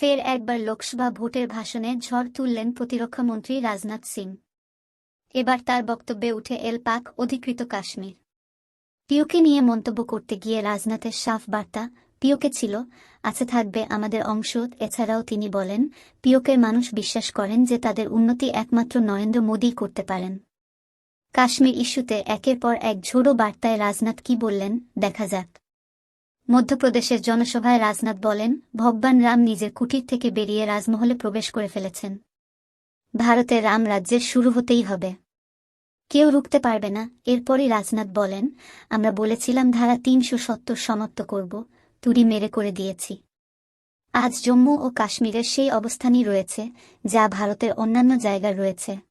ফের একবার লোকসভা ভোটের ভাষণে ঝড় তুললেন প্রতিরক্ষামন্ত্রী রাজনাথ সিং। এবার তার বক্তব্যে উঠে এল পাক অধিকৃত কাশ্মীর। পিওকে নিয়ে মন্তব্য করতে গিয়ে রাজনাথের সাফ বার্তা, পিওকে ছিল, আছে থাকবে আমাদের অংশ এছাড়াও তিনি বলেন, পিওকের মানুষ বিশ্বাস করেন যে তাদের উন্নতি একমাত্র নরেন্দ্র মোদী করতে পারেন। কাশ্মীর ইস্যুতে একের পর এক ঝোড়ো বার্তায় রাজনাথ কি বললেন, দেখা যাক। মধ্যপ্রদেশের জনসভায় রাজনাথ বলেন, ভগবান রাম নিজের কুটির থেকে বেরিয়ে রাজমহলে প্রবেশ করে ফেলেছেন। ভারতের রাম রাজ্যের শুরু হতেই হবে। কেউ রুখতে পারবে না। এরপরই রাজনাথ বলেন, আমরা বলেছিলাম ধারা তিনশো সত্তর সমাপ্ত করব, তুড়ি মেরে করে দিয়েছি। আজ জম্মু ও কাশ্মীরের সেই অবস্থানই রয়েছে, যা ভারতের অন্যান্য জায়গায় রয়েছে।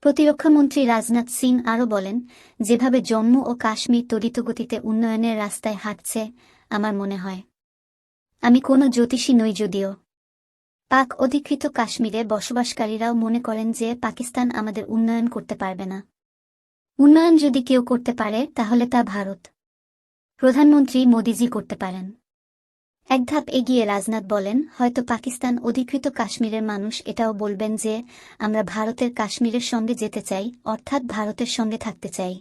প্রতিরক্ষামন্ত্রী রাজনাথ সিং আরও বলেন, যেভাবে জম্মু ও কাশ্মীর তড়িতগতিতে উন্নয়নের রাস্তায় হাঁটছে, আমার মনে হয়। আমি কোনো জ্যোতিষী নই যদিও। পাক অধিকৃত কাশ্মীরে বসবাসকারীরাও মনে করেন যে পাকিস্তান আমাদের উন্নয়ন করতে পারবে না। উন্নয়ন যদি কেউ করতে পারে, তাহলে তা ভারত। প্রধানমন্ত্রী মোদিজি করতে পারেন। এক ধাপ এগিয়ে রাজনাথ বলেন, হয়তো পাকিস্তান অধিকৃত কাশ্মীরের মানুষ এটাও বলবেন যে, আমরা ভারতের কাশ্মীরের সঙ্গে যেতে চাই, অর্থাৎ ভারতের সঙ্গে থাকতে চাই।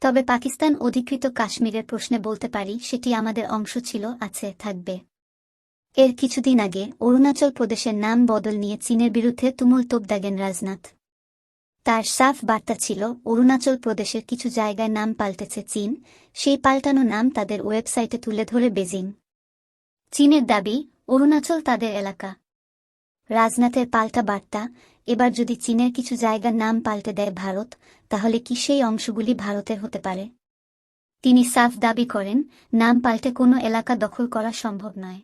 তবে পাকিস্তান অধিকৃত কাশ্মীরের প্রশ্নে বলতে পারি, সেটি আমাদের অংশ ছিল, আছে, থাকবে। এর কিছুদিন আগে অরুণাচল প্রদেশের নাম বদল নিয়ে চীনের বিরুদ্ধে তুমুল তোপ দাগেন রাজনাথ। তার সাফ বার্তা ছিল, অরুণাচল প্রদেশের কিছু জায়গায় নাম পাল্টেছে চীন, সেই পাল্টানো নাম তাদের ওয়েবসাইটে তুলে ধরে বেজিং। চীনের দাবি অরুণাচল তাদের এলাকা। রাজনাথের পাল্টা বার্তা, এবার যদি চীনের কিছু জায়গার নাম পাল্টে দেয় ভারত, তাহলে কি সেই অংশগুলি ভারতের হতে পারে? তিনি সাফ দাবি করেন, নাম পাল্টে কোনো এলাকা দখল করা সম্ভব নয়।